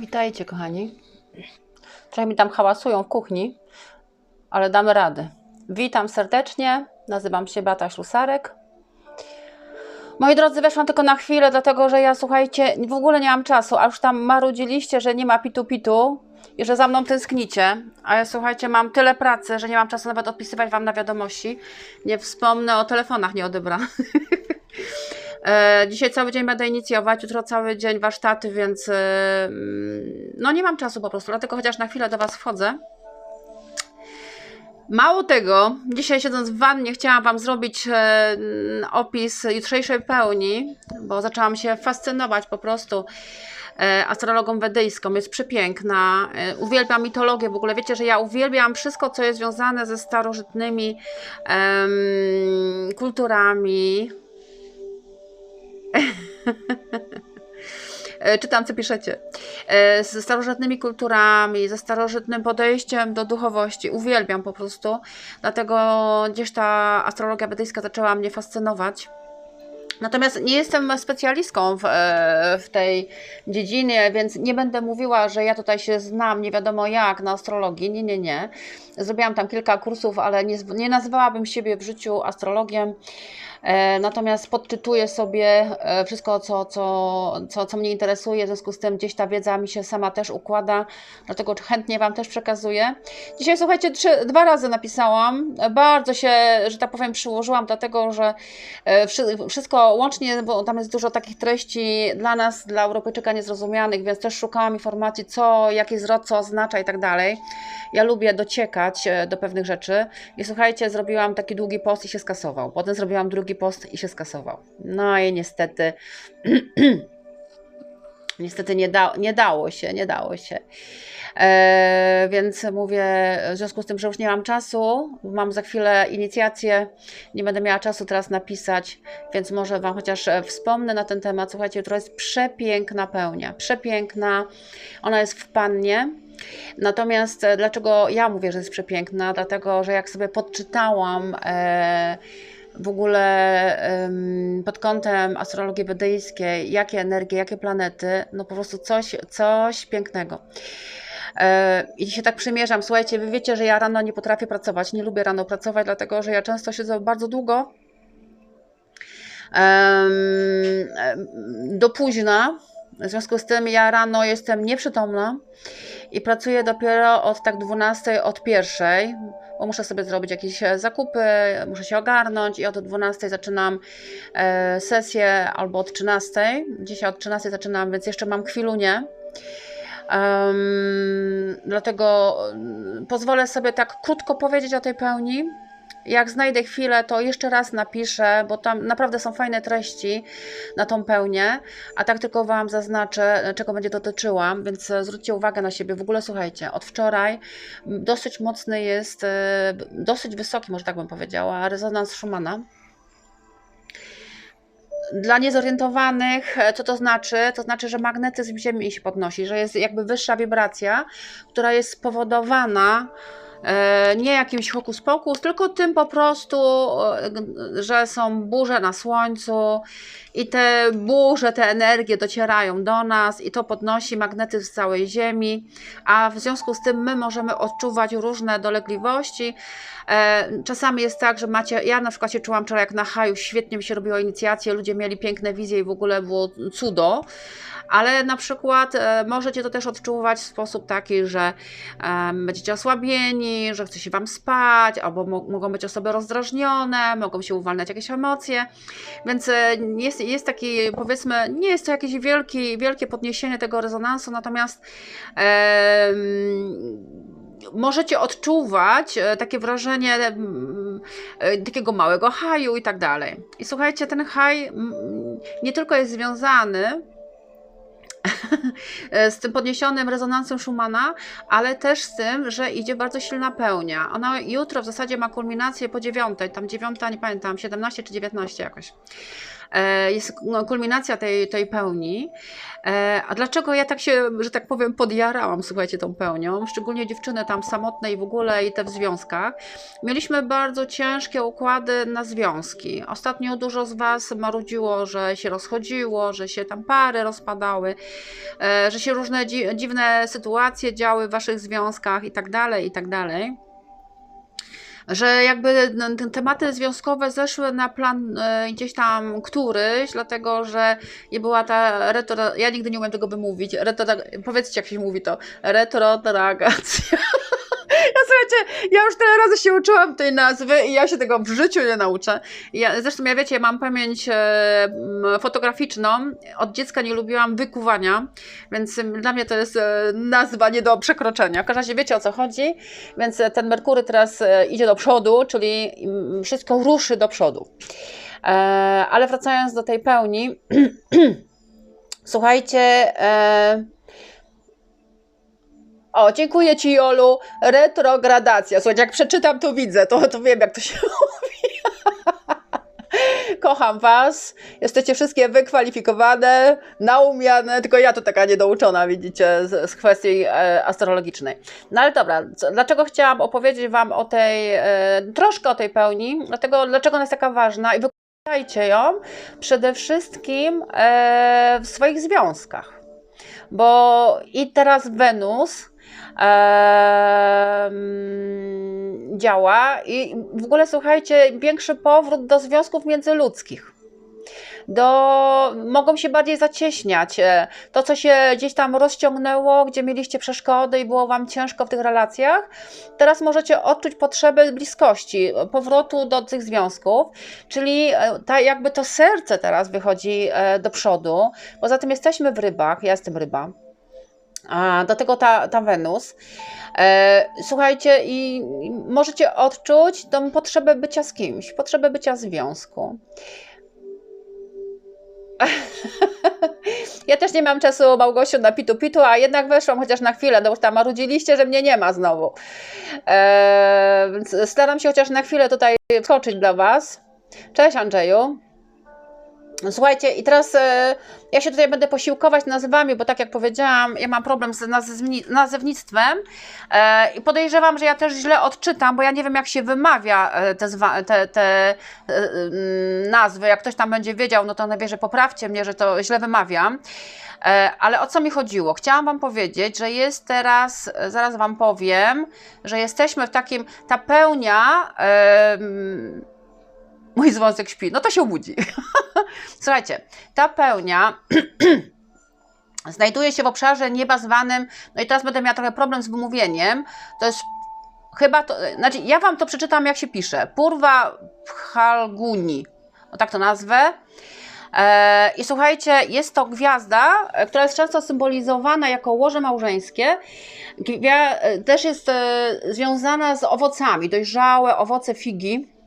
Witajcie, kochani. Trochę mi tam hałasują w kuchni, ale damy radę. Witam serdecznie. Nazywam się Bata Ślusarek. Moi drodzy, weszłam tylko na chwilę, dlatego że ja, słuchajcie, w ogóle nie mam czasu, a już tam marudziliście, że nie ma pitu-pitu i że za mną tęsknicie. A ja, słuchajcie, mam tyle pracy, że nie mam czasu nawet odpisywać Wam na wiadomości. Nie wspomnę o telefonach nie odebranych. E, Dzisiaj cały dzień będę inicjować, jutro cały dzień warsztaty, więc e, mm, no nie mam czasu po prostu, dlatego chociaż na chwilę do Was wchodzę. Mało tego, dzisiaj siedząc w wannie chciałam Wam zrobić e, opis jutrzejszej pełni, bo zaczęłam się fascynować po prostu astrologą wedyjską. Jest przepiękna. Uwielbiam mitologię w ogóle. Wiecie, że ja uwielbiam wszystko, co jest związane ze starożytnymi em, kulturami, Czytam, co piszecie. E, Ze starożytnymi kulturami, ze starożytnym podejściem do duchowości. Uwielbiam po prostu. Dlatego gdzieś ta astrologia wedyjska zaczęła mnie fascynować. Natomiast nie jestem specjalistką w, e, w tej dziedzinie, więc nie będę mówiła, że ja tutaj się znam nie wiadomo jak na astrologii. Nie, nie, nie. Zrobiłam tam kilka kursów, ale nie, nie nazywałabym siebie w życiu astrologiem. E, Natomiast podczytuję sobie e, wszystko, co, co, co, co mnie interesuje, w związku z tym gdzieś ta wiedza mi się sama też układa, dlatego chętnie Wam też przekazuję. Dzisiaj, słuchajcie, trzy, dwa razy napisałam, bardzo się, że tak powiem, przyłożyłam, dlatego że e, łącznie, bo tam jest dużo takich treści dla nas, dla Europejczyka niezrozumianych, więc też szukałam informacji, co, jaki zwrot, co oznacza i tak dalej. Ja lubię dociekać e, do pewnych rzeczy i słuchajcie, zrobiłam taki długi post i się skasował. Potem zrobiłam drugi post i się skasował. No i niestety, niestety nie, da, nie dało się, nie dało się. E, więc mówię, w związku z tym, że już nie mam czasu, mam za chwilę inicjację, nie będę miała czasu teraz napisać, więc może Wam chociaż e, wspomnę na ten temat. Słuchajcie, jutro jest przepiękna pełnia, przepiękna, ona jest w pannie. Natomiast e, dlaczego ja mówię, że jest przepiękna? Dlatego, że jak sobie podczytałam w ogóle pod kątem astrologii wedyjskiej, jakie energie, jakie planety, no po prostu coś, coś pięknego. E, I się tak przymierzam. Słuchajcie, wy wiecie, że ja rano nie potrafię pracować, nie lubię rano pracować, dlatego że ja często siedzę bardzo długo. do późna. W związku z tym ja rano jestem nieprzytomna i pracuję dopiero od tak 12, od pierwszej, bo muszę sobie zrobić jakieś e, zakupy, muszę się ogarnąć i od 12 zaczynam e, sesję albo od 13. Dzisiaj od 13 zaczynam, więc jeszcze mam chwilunię. Em, dlatego mm, pozwolę sobie tak krótko powiedzieć o tej pełni. Jak znajdę chwilę, to jeszcze raz napiszę, bo tam naprawdę są fajne treści na tą pełnię, a tak tylko Wam zaznaczę, czego będzie dotyczyła, więc e, zwróćcie uwagę na siebie. W ogóle słuchajcie, od wczoraj dosyć mocny jest, e, dosyć wysoki, może tak bym powiedziała, rezonans Schumana. Dla niezorientowanych, e, co to znaczy? To znaczy, że magnetyzm Ziemi się podnosi, że jest jakby wyższa wibracja, która jest spowodowana e, nie jakimś hokus pokus, tylko tym po prostu, e, że są burze na Słońcu i te burze, te energie docierają do nas i to podnosi magnetyzm całej Ziemi, a w związku z tym my możemy odczuwać różne dolegliwości. E, Czasami jest tak, że macie, ja na przykład się czułam wczoraj jak na haju, świetnie mi się robiło inicjacje, ludzie mieli piękne wizje i w ogóle było cudo, ale na przykład e, możecie to też odczuwać w sposób taki, że będziecie osłabieni, że chce się Wam spać, albo mo- mogą być osoby rozdrażnione, mogą się uwalniać jakieś emocje, więc e, jest, jest taki, powiedzmy, nie jest to jakieś wielki, wielkie podniesienie tego rezonansu, natomiast możecie odczuwać e, takie wrażenie e, takiego małego haju i tak dalej. I słuchajcie, ten haj nie tylko jest związany z tym podniesionym rezonansem Schumana, ale też z tym, że idzie bardzo silna pełnia. Ona jutro w zasadzie ma kulminację po dziewiątej, tam dziewiąta, nie pamiętam, 17 czy 19 jakoś. E, jest no, kulminacja tej, tej pełni. E, A dlaczego ja tak się, że tak powiem, podjarałam, słuchajcie, tą pełnią? Szczególnie dziewczyny tam samotne i w ogóle i te w związkach. Mieliśmy bardzo ciężkie układy na związki. Ostatnio dużo z Was marudziło, że się rozchodziło, że się tam pary rozpadały, e, że się różne dzi dziwne sytuacje działy w Waszych związkach i tak dalej, i tak dalej że jakby te tematy związkowe zeszły na plan e, gdzieś tam któryś, dlatego że nie była ta retro, ja nigdy nie umiem tego wymówić, retro, powiedzcie jak się mówi to, retrotragacja. Ja słuchajcie, ja już tyle razy się uczyłam tej nazwy i ja się tego w życiu nie nauczę. Ja, zresztą ja wiecie, mam pamięć e, fotograficzną. Od dziecka nie lubiłam wykuwania, więc dla mnie to jest e, nazwa nie do przekroczenia. W każdym razie wiecie o co chodzi, więc e, ten Merkury teraz e, idzie do przodu, czyli wszystko ruszy do przodu. E, ale wracając do tej pełni, słuchajcie. E, o, dziękuję Ci, Jolu. Retrogradacja. Słuchajcie, jak przeczytam, to widzę, to, to wiem, jak to się mówi. Kocham Was. Jesteście wszystkie wykwalifikowane, naumiane, tylko ja to taka niedouczona, widzicie, z, z kwestii e, astrologicznej. No ale dobra, co, dlaczego chciałam opowiedzieć Wam o tej, e, troszkę o tej pełni, dlatego, dlaczego ona jest taka ważna i wykorzystajcie ją przede wszystkim e, w swoich związkach. Bo i teraz Wenus działa i w ogóle słuchajcie, większy powrót do związków międzyludzkich. Do, mogą się bardziej zacieśniać. E, To, co się gdzieś tam rozciągnęło, gdzie mieliście przeszkody i było Wam ciężko w tych relacjach, teraz możecie odczuć potrzebę bliskości, powrotu do tych związków, czyli e, ta, jakby to serce teraz wychodzi e, do przodu. Poza tym jesteśmy w rybach, ja jestem ryba. A do tego ta, ta Wenus. E, słuchajcie, i możecie odczuć tą potrzebę bycia z kimś, potrzebę bycia w związku. Ja też nie mam czasu, Małgosiu, na pitu-pitu, a jednak weszłam chociaż na chwilę, no już tam marudziliście, że mnie nie ma znowu. E, staram się chociaż na chwilę tutaj wskoczyć dla Was. Cześć Andrzeju. Słuchajcie, i teraz e, ja się tutaj będę posiłkować nazwami, bo tak jak powiedziałam, ja mam problem z nazewni- nazewnictwem e, i podejrzewam, że ja też źle odczytam, bo ja nie wiem, jak się wymawia e, te, te, te e, mm, nazwy. Jak ktoś tam będzie wiedział, no to najwyżej poprawcie mnie, że to źle wymawiam. E, Ale o co mi chodziło? Chciałam Wam powiedzieć, że jest teraz, e, zaraz Wam powiem, że jesteśmy w takim, ta pełnia. em, mój związek śpi, no to się obudzi. Słuchajcie, ta pełnia znajduje się w obszarze nieba zwanym, no i teraz będę miała trochę problem z wymówieniem, to jest chyba, to, znaczy ja Wam to przeczytam jak się pisze, Purwa Phalguni, o tak to nazwę. E, I słuchajcie, jest to gwiazda, e, która jest często symbolizowana jako łoże małżeńskie. E, też jest związana z owocami, dojrzałe owoce figi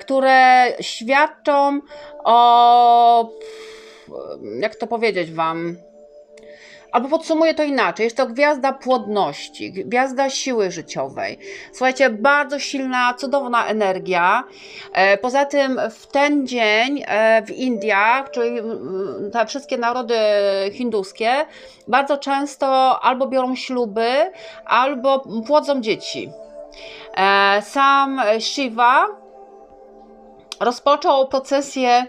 które świadczą o. Jak to powiedzieć Wam? Albo podsumuję to inaczej. Jest to gwiazda płodności, gwiazda siły życiowej. Słuchajcie, bardzo silna, cudowna energia. E, Poza tym w ten dzień e, w Indiach, czyli te wszystkie narody hinduskie, bardzo często albo biorą śluby, albo płodzą dzieci. E, Sam Shiva rozpoczął procesję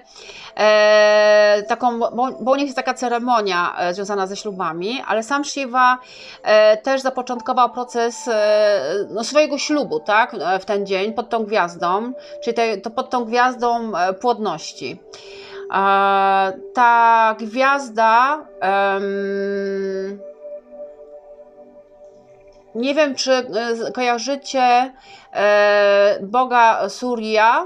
e, taką, bo, bo u nich jest taka ceremonia e, związana ze ślubami, ale sam Shiva e, też zapoczątkował proces e, no, swojego ślubu, tak, e, w ten dzień pod tą gwiazdą, czyli te, to pod tą gwiazdą e, płodności. E, ta gwiazda nie wiem, czy e, kojarzycie e, Boga Surya.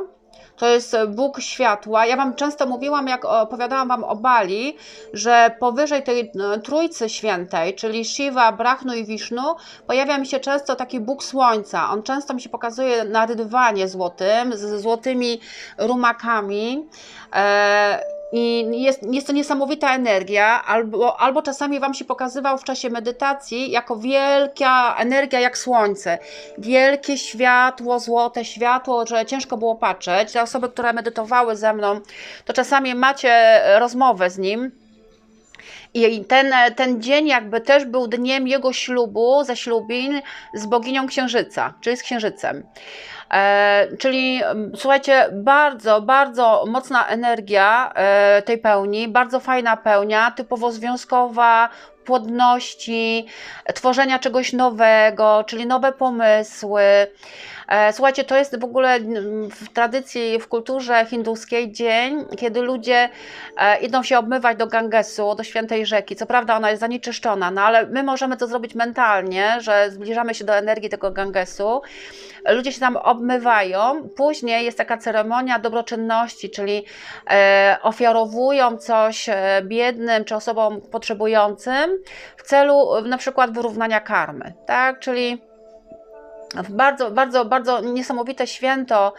To jest Bóg światła. Ja Wam często mówiłam, jak opowiadałam Wam o Bali, że powyżej tej e, Trójcy Świętej, czyli Shiva, Brahnu i Wisznu, pojawia mi się często taki Bóg Słońca. On często mi się pokazuje na rydwanie złotym, z złotymi rumakami. E, I jest, jest to niesamowita energia, albo, albo czasami Wam się pokazywał w czasie medytacji jako wielka energia jak słońce. Wielkie światło, złote światło, że ciężko było patrzeć. Te osoby, które medytowały ze mną, to czasami macie rozmowę z nim. I ten, ten dzień jakby też był dniem jego ślubu, ze ślubin z boginią księżyca, czyli z księżycem. E, czyli mm, słuchajcie, bardzo, bardzo mocna energia e, tej pełni, bardzo fajna pełnia, typowo związkowa, płodności, tworzenia czegoś nowego, czyli nowe pomysły. E, słuchajcie, to jest w ogóle w tradycji, w kulturze hinduskiej dzień, kiedy ludzie e, idą się obmywać do Gangesu, do świętej rzeki. Co prawda ona jest zanieczyszczona, no ale my możemy to zrobić mentalnie, że zbliżamy się do energii tego Gangesu. Ludzie się tam obmywają. Później jest taka ceremonia dobroczynności, czyli e, ofiarowują coś biednym czy osobom potrzebującym w celu na przykład wyrównania karmy, tak? Czyli bardzo, bardzo, bardzo niesamowite święto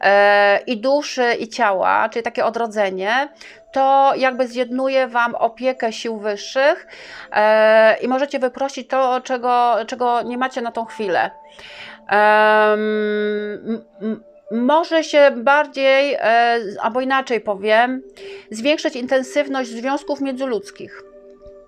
e, i duszy, i ciała, czyli takie odrodzenie, to jakby zjednuje Wam opiekę sił wyższych e, i możecie wyprosić to, czego, czego nie macie na tą chwilę. Może się bardziej, e, albo inaczej powiem, zwiększyć intensywność związków międzyludzkich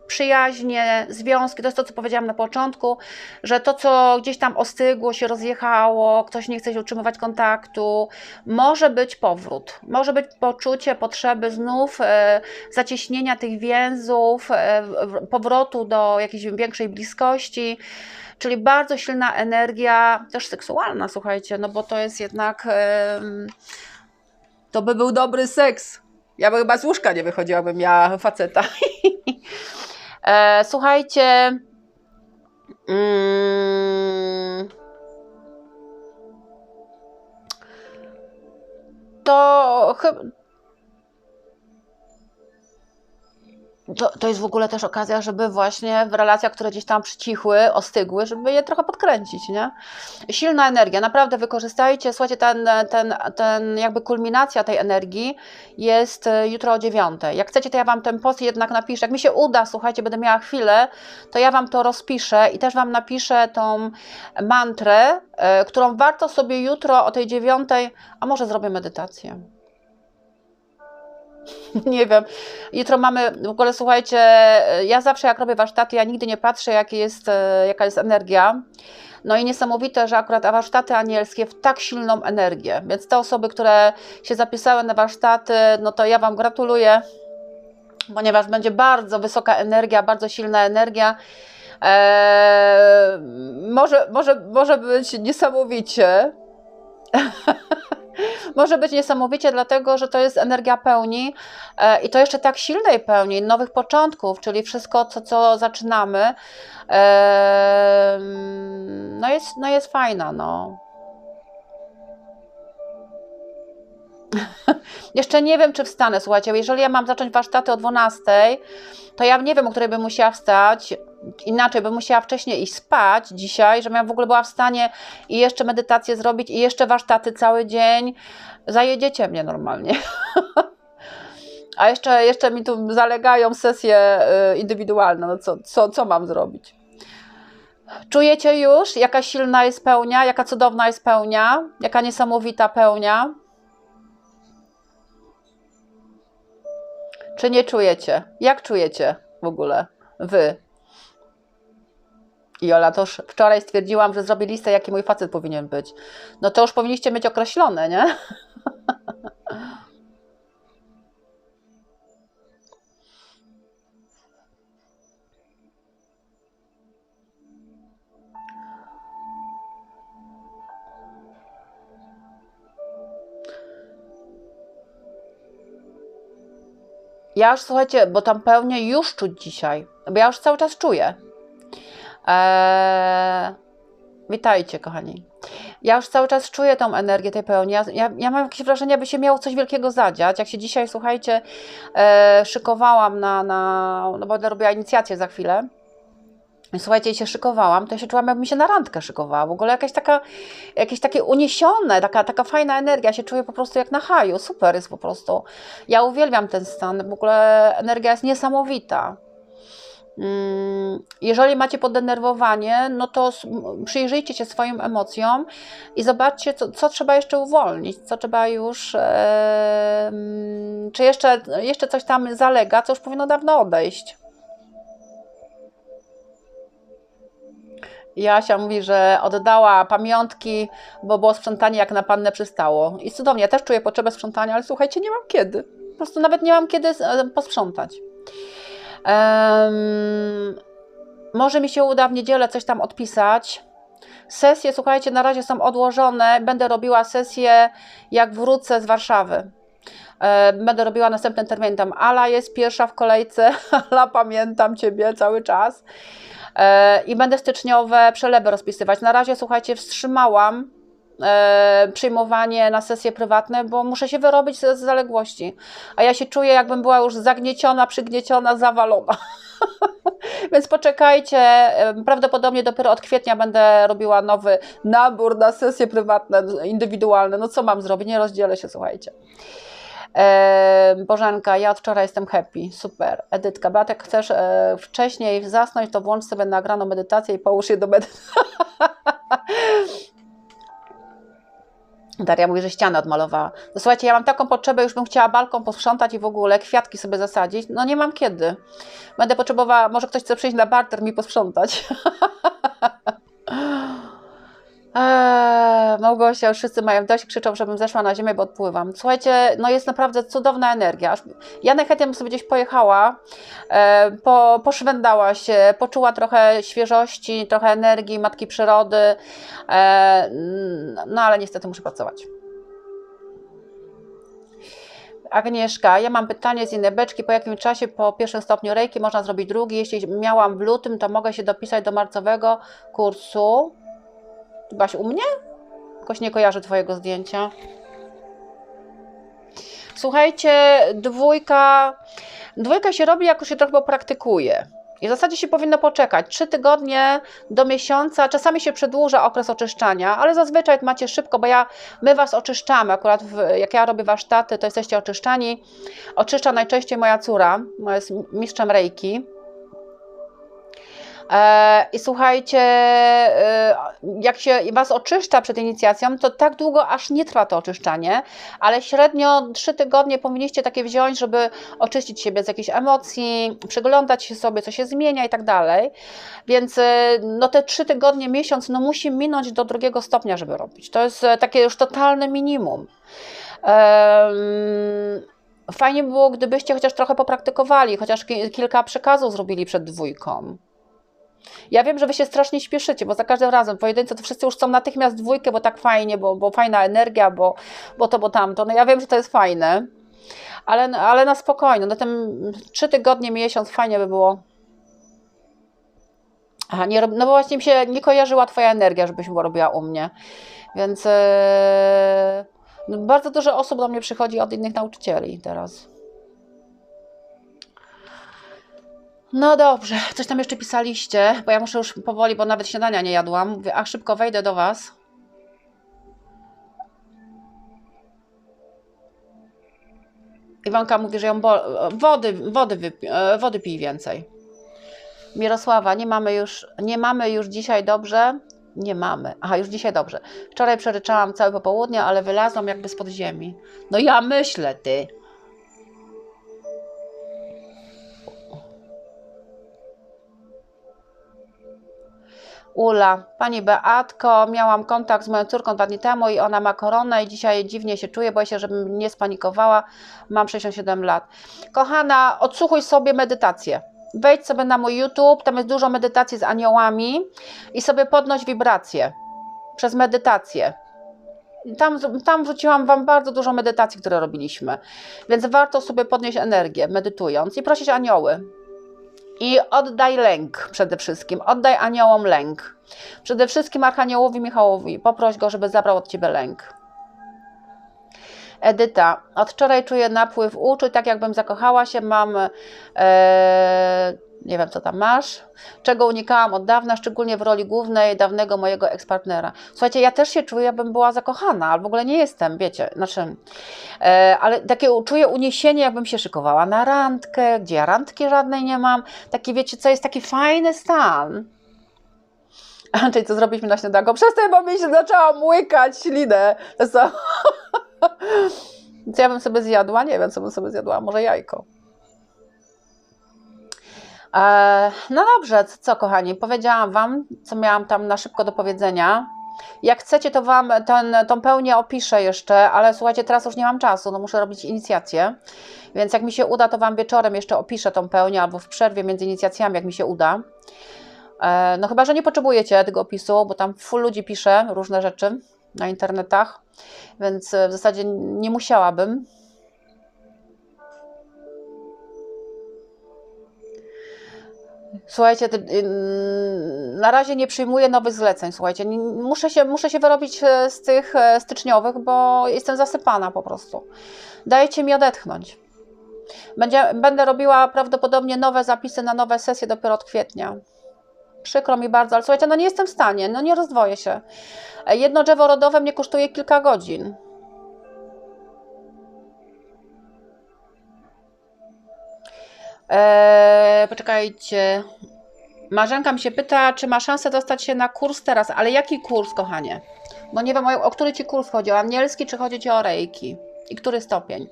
przyjaźnie, związki, to jest to, co powiedziałam na początku, że to, co gdzieś tam ostygło, się rozjechało, ktoś nie chce się utrzymywać kontaktu, może być powrót, może być poczucie potrzeby znów e, zacieśnienia tych więzów, e, powrotu do jakiejś większej bliskości. Czyli bardzo silna energia, też seksualna, słuchajcie, no bo to jest jednak. To by był dobry seks. Ja bym chyba z łóżka nie wychodziła, bym miała faceta. E, słuchajcie. Mm, to chyba to, to jest w ogóle też okazja, żeby właśnie w relacjach, które gdzieś tam przycichły, ostygły, żeby je trochę podkręcić, nie? Silna energia, naprawdę wykorzystajcie, słuchajcie, ten, ten, ten jakby kulminacja tej energii jest e, jutro o dziewiątej. Jak chcecie, to ja Wam ten post jednak napiszę. Jak mi się uda, słuchajcie, będę miała chwilę, to ja Wam to rozpiszę i też Wam napiszę tą mantrę, e, którą warto sobie jutro o tej dziewiątej, a może zrobię medytację. nie wiem. Jutro mamy, w ogóle słuchajcie, ja zawsze jak robię warsztaty, ja nigdy nie patrzę, jaki jest, e, jaka jest energia. No i niesamowite, że akurat warsztaty anielskie w tak silną energię. Więc te osoby, które się zapisały na warsztaty, no to ja Wam gratuluję, ponieważ będzie bardzo wysoka energia, bardzo silna energia. Eee, może, może, może być niesamowicie. może być niesamowicie, dlatego że to jest energia pełni e, i to jeszcze tak silnej pełni, nowych początków, czyli wszystko, co, co zaczynamy, e, no, jest, no jest fajna. No. Jeszcze nie wiem, czy wstanę. Słuchajcie, jeżeli ja mam zacząć warsztaty o 12, to ja nie wiem, o której bym musiała wstać. Inaczej bym musiała wcześniej iść spać dzisiaj, żebym ja w ogóle była w stanie i jeszcze medytację zrobić, i jeszcze warsztaty cały dzień. Zajedziecie mnie normalnie. A jeszcze, jeszcze mi tu zalegają sesje y, indywidualne. No co, co, co mam zrobić? Czujecie już, jaka silna jest pełnia, jaka cudowna jest pełnia, jaka niesamowita pełnia? Czy nie czujecie? Jak czujecie w ogóle wy? I Ola, to już wczoraj stwierdziłam, że zrobię listę, jaki mój facet powinien być. No to już powinniście mieć określone, nie? Ja już słuchajcie, bo tam pełnię już czuć dzisiaj, bo ja już cały czas czuję. Eee, witajcie, kochani. Ja już cały czas czuję tą energię tej pełni. Ja, ja, ja mam jakieś wrażenie, aby się miało coś wielkiego zadziać. Jak się dzisiaj, słuchajcie, e, szykowałam na, na. No bo robiła inicjację za chwilę Słuchajcie, się szykowałam, to ja się czułam, jakbym się na randkę szykowała. W ogóle jakaś taka, jakieś takie uniesione, taka, taka fajna energia. Ja się czuję po prostu jak na haju. Super jest po prostu. Ja uwielbiam ten stan. W ogóle energia jest niesamowita. Mm, Jeżeli macie podenerwowanie, no to przyjrzyjcie się swoim emocjom i zobaczcie, co, co trzeba jeszcze uwolnić, co trzeba już, e, mm, czy jeszcze, jeszcze coś tam zalega, co już powinno dawno odejść. Jasia mówi, że oddała pamiątki, bo było sprzątanie jak na pannę przystało. I cudownie, ja też czuję potrzebę sprzątania, ale słuchajcie, nie mam kiedy. Po prostu nawet nie mam kiedy e, posprzątać. Em, może mi się uda w niedzielę coś tam odpisać. Sesje, słuchajcie, na razie są odłożone. Będę robiła sesję, jak wrócę z Warszawy. Będę robiła następny termin tam. Ala jest pierwsza w kolejce. Ala, pamiętam Ciebie cały czas. E, I będę styczniowe przelewy rozpisywać. Na razie, słuchajcie, wstrzymałam przyjmowanie na sesje prywatne, bo muszę się wyrobić z, zaległości. A ja się czuję, jakbym była już zagnieciona, przygnieciona, zawalona. Więc poczekajcie. e, Prawdopodobnie dopiero od kwietnia będę robiła nowy nabór na sesje prywatne, indywidualne. No co mam zrobić? Nie rozdzielę się, słuchajcie. E, Bożenka, ja od wczoraj jestem happy, super. Edytka, Batek, chcesz e, wcześniej zasnąć, to włącz sobie nagraną medytację i połóż je do medytacji. Daria mówi, że ścianę odmalowała. No słuchajcie, ja mam taką potrzebę, już bym chciała balkon posprzątać i w ogóle kwiatki sobie zasadzić. No nie mam kiedy. Będę potrzebowała, może ktoś chce przyjść na barter mi posprzątać. Eee, Małgosia, już wszyscy mają dość, krzyczą, żebym zeszła na ziemię, bo odpływam. Słuchajcie, no jest naprawdę cudowna energia. Ja najchętniej bym sobie gdzieś pojechała, e, po, się, poczuła trochę świeżości, trochę energii matki przyrody, e, no ale niestety muszę pracować. Agnieszka, ja mam pytanie z innej beczki. Po jakim czasie po pierwszym stopniu rejki można zrobić drugi? Jeśli miałam w lutym, to mogę się dopisać do marcowego kursu. Chybaś u mnie? Jakoś nie kojarzę Twojego zdjęcia. Słuchajcie, dwójka, dwójka się robi, jak już się trochę popraktykuje. I w zasadzie się powinno poczekać. Trzy tygodnie do miesiąca, czasami się przedłuża okres oczyszczania, ale zazwyczaj macie szybko, bo ja, my Was oczyszczamy. Akurat w, jak ja robię warsztaty, to jesteście oczyszczani. Oczyszcza najczęściej moja córa, jest mistrzem rejki. E, I słuchajcie, e, jak się Was oczyszcza przed inicjacją, to tak długo aż nie trwa to oczyszczanie, ale średnio 3 tygodnie powinniście takie wziąć, żeby oczyścić siebie z jakichś emocji, przyglądać się sobie, co się zmienia i tak dalej. Więc e, no te 3 tygodnie, miesiąc, no musi minąć do drugiego stopnia, żeby robić. To jest takie już totalne minimum. Fajnie by było, gdybyście chociaż trochę popraktykowali, chociaż ki- kilka przekazów zrobili przed dwójką. Ja wiem, że wy się strasznie śpieszycie, bo za każdym razem pojedyncze to wszyscy już chcą natychmiast dwójkę, bo tak fajnie, bo, bo fajna energia, bo, bo to, bo tamto. No ja wiem, że to jest fajne, ale, ale na spokojnie. Na tym trzy tygodnie, miesiąc fajnie by było. Aha, nie, no bo właśnie mi się nie kojarzyła twoja energia, żebyś była robiła u mnie. Więc no bardzo dużo osób do mnie przychodzi od innych nauczycieli teraz. No dobrze, coś tam jeszcze pisaliście, bo ja muszę już powoli, bo nawet śniadania nie jadłam. Mówię, ach, szybko wejdę do Was. Iwanka mówi, że ją wody, wody, e, wody pij więcej. Mirosława, nie mamy już, nie mamy już dzisiaj dobrze. Nie mamy. Aha, już dzisiaj dobrze. Wczoraj przeryczałam całe popołudnie, ale wylazłam jakby spod ziemi. No ja myślę, ty. Ula, pani Beatko, miałam kontakt z moją córką dwa dni temu i ona ma koronę i dzisiaj dziwnie się czuję, boję się, żebym nie spanikowała. Mam 67 lat. Kochana, odsłuchuj sobie medytację. Wejdź sobie na mój YouTube, tam jest dużo medytacji z aniołami i sobie podnoś wibracje przez medytację. Tam, tam wrzuciłam Wam bardzo dużo medytacji, które robiliśmy, więc warto sobie podnieść energię medytując i prosić anioły. I oddaj lęk przede wszystkim. Oddaj aniołom lęk. Przede wszystkim Archaniołowi Michałowi. Poproś go, żeby zabrał od ciebie lęk. Edyta, od wczoraj czuję napływ uczuć, tak jakbym zakochała się, mam, e, nie wiem co tam masz, czego unikałam od dawna, szczególnie w roli głównej dawnego mojego ekspartnera. Słuchajcie, ja też się czuję, jakbym była zakochana, ale w ogóle nie jestem, wiecie, znaczy, e, ale takie czuję uniesienie, jakbym się szykowała na randkę, gdzie ja randki żadnej nie mam, taki wiecie co, jest taki fajny stan. Andrzej, co zrobiliśmy na śniadanko? Przestań, bo mi się zaczęła łykać ślinę. To co? Co ja bym sobie zjadła? Nie wiem, co bym sobie zjadła. Może jajko. E, no dobrze, co, kochani? Powiedziałam Wam, co miałam tam na szybko do powiedzenia. Jak chcecie, to Wam ten, tą pełnię opiszę jeszcze, ale słuchajcie, teraz już nie mam czasu, no muszę robić inicjację. Więc jak mi się uda, to Wam wieczorem jeszcze opiszę tą pełnię albo w przerwie między inicjacjami, jak mi się uda. E, no chyba, że nie potrzebujecie tego opisu, bo tam full ludzi pisze różne rzeczy na internetach, więc w zasadzie nie musiałabym. Słuchajcie, na razie nie przyjmuję nowych zleceń, słuchajcie, muszę się, muszę się wyrobić e, z tych e, styczniowych, bo jestem zasypana po prostu. Dajcie mi odetchnąć. Będzie, będę robiła prawdopodobnie nowe zapisy na nowe sesje dopiero od kwietnia. Przykro mi bardzo, ale słuchajcie, no nie jestem w stanie, no nie rozdwoję się. Jedno drzewo rodowe mnie kosztuje kilka godzin. Eee, poczekajcie. Marzenka mi się pyta, czy ma szansę dostać się na kurs teraz, ale jaki kurs, kochanie? Bo nie wiem, o, który ci kurs chodzi, o anielski, czy chodzi ci o rejki? I który stopień?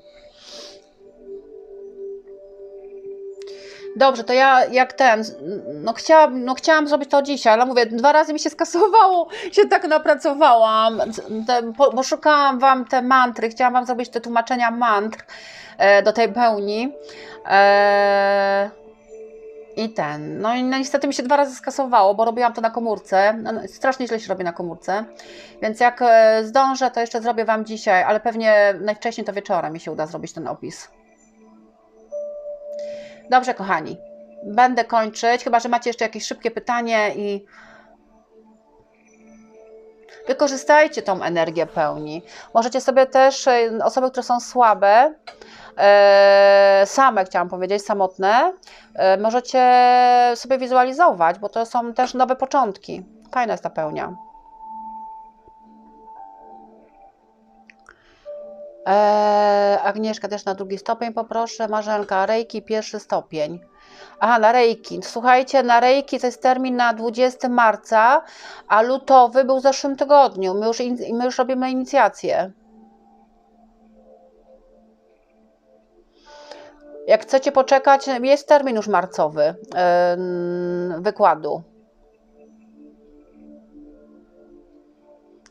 Dobrze, to ja jak ten, no chciałam, no chciałam zrobić to dzisiaj, ale mówię, dwa razy mi się skasowało, się tak napracowałam, te, po, poszukałam Wam te mantry, chciałam Wam zrobić te tłumaczenia mantr e, do tej pełni. E, I ten, no i no, niestety mi się dwa razy skasowało, bo robiłam to na komórce, no, no strasznie źle się robi na komórce, więc jak e, zdążę, to jeszcze zrobię Wam dzisiaj, ale pewnie najwcześniej to wieczorem mi się uda zrobić ten opis. Dobrze, kochani, będę kończyć, chyba że macie jeszcze jakieś szybkie pytanie i wykorzystajcie tą energię pełni. Możecie sobie też, e, osoby, które są słabe, e, same chciałam powiedzieć, samotne, e, możecie sobie wizualizować, bo to są też nowe początki. Fajna jest ta pełnia. Eee, Agnieszka też na drugi stopień poproszę. Marzenka, rejki pierwszy stopień. Aha, na rejki. Słuchajcie, na rejki to jest termin na 20 marca, a lutowy był w zeszłym tygodniu. My już, my już robimy inicjację. Jak chcecie poczekać, jest termin już marcowy yy, wykładu.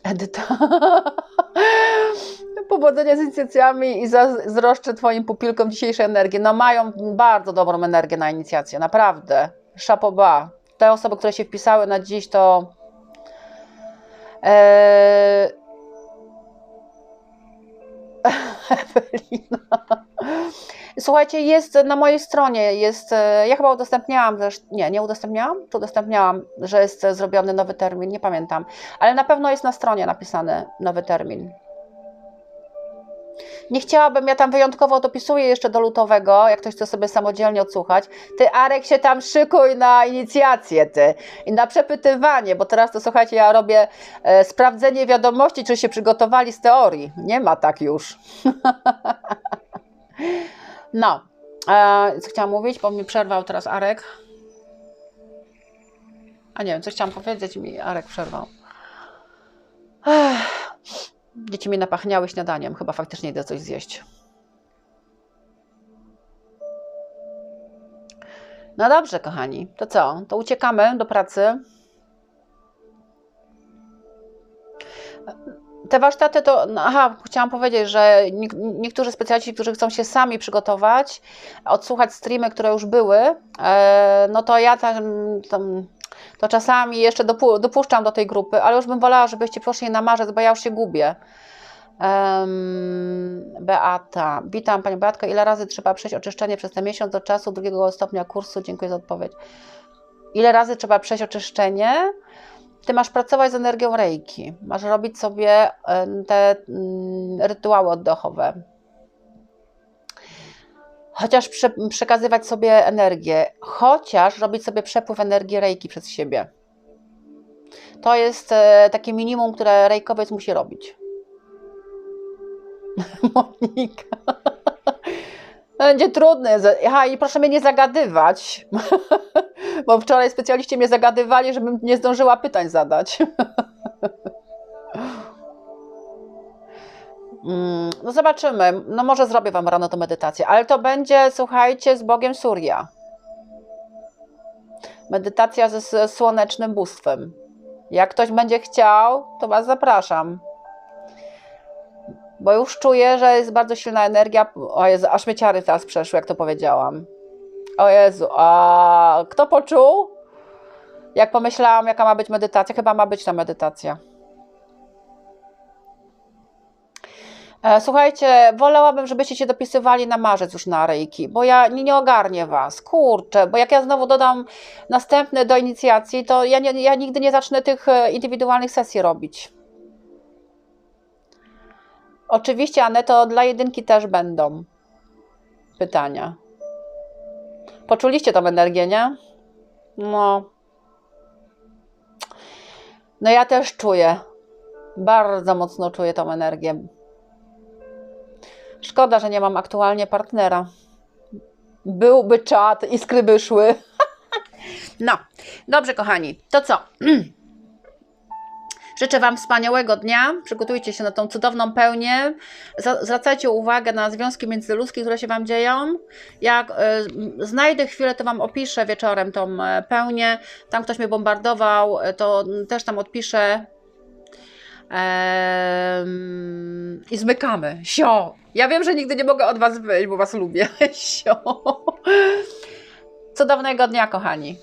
Edyta. Powodzenia z inicjacjami i zazdroszczę Twoim pupilkom dzisiejszej energii. No mają bardzo dobrą energię na inicjację, naprawdę. Szapoba. Te osoby, które się wpisały na dziś, to eee... Ewelina. Słuchajcie, jest na mojej stronie, jest, e, ja chyba udostępniałam, nie, nie udostępniałam, czy udostępniałam, że jest zrobiony nowy termin, nie pamiętam, ale na pewno jest na stronie napisany nowy termin. Nie chciałabym, ja tam wyjątkowo dopisuję jeszcze do lutowego, jak ktoś chce sobie samodzielnie odsłuchać. Ty, Arek, się tam szykuj na inicjację, ty. I na przepytywanie, bo teraz to słuchajcie, ja robię e, sprawdzenie wiadomości, czy się przygotowali z teorii. Nie ma tak już. no, e, co chciałam mówić, bo mi przerwał teraz Arek. A nie wiem, co chciałam powiedzieć, mi Arek przerwał. Ech. Dzieci mnie napachniały śniadaniem. Chyba faktycznie idę coś zjeść. No dobrze, kochani. To co? To uciekamy do pracy. Te warsztaty to, no aha, chciałam powiedzieć, że niektórzy specjaliści, którzy chcą się sami przygotować, odsłuchać streamy, które już były, e, no to ja tam, tam to czasami jeszcze dopu dopuszczam do tej grupy, ale już bym wolała, żebyście poszli na marzec, bo ja już się gubię. Um, Beata. Witam Panią Beatkę. Ile razy trzeba przejść oczyszczenie przez ten miesiąc do czasu drugiego stopnia kursu? Dziękuję za odpowiedź. Ile razy trzeba przejść oczyszczenie? ty masz pracować z energią reiki. Masz robić sobie te mm, rytuały oddechowe. Chociaż prze, przekazywać sobie energię, chociaż robić sobie przepływ energii reiki przez siebie. To jest e, takie minimum, które rejkowiec musi robić. Monika. Będzie trudne. Aha, i proszę mnie nie zagadywać, bo wczoraj specjaliści mnie zagadywali, żebym nie zdążyła pytań zadać. No zobaczymy. No może zrobię wam rano tą medytację, ale to będzie, słuchajcie, z Bogiem Surya. Medytacja ze słonecznym bóstwem. Jak ktoś będzie chciał, to was zapraszam. Bo już czuję, że jest bardzo silna energia. O Jezu, aż mnie ciary teraz przeszły, jak to powiedziałam. O Jezu, a kto poczuł? Jak pomyślałam, jaka ma być medytacja? Chyba ma być ta medytacja. Słuchajcie, wolałabym, żebyście się dopisywali na marzec już na rejki, bo ja nie, nie ogarnię was. Kurczę, bo jak ja znowu dodam następne do inicjacji, to ja, nie, ja nigdy nie zacznę tych e, indywidualnych sesji robić. Oczywiście, Aneto, dla jedynki też będą pytania. Poczuliście tą energię, nie? No. No ja też czuję. Bardzo mocno czuję tą energię. Szkoda, że nie mam aktualnie partnera. Byłby czat, iskry by szły. No, dobrze, kochani. To co? Życzę Wam wspaniałego dnia. Przygotujcie się na tą cudowną pełnię. Zwracajcie uwagę na związki międzyludzkie, które się Wam dzieją. Jak e, znajdę chwilę, to Wam opiszę wieczorem tą e, pełnię. Tam ktoś mnie bombardował, e, to też tam odpiszę. I zmykamy. Sio! Ja wiem, że nigdy nie mogę od Was wyjść, bo Was lubię. Sio! Cudownego dnia, kochani.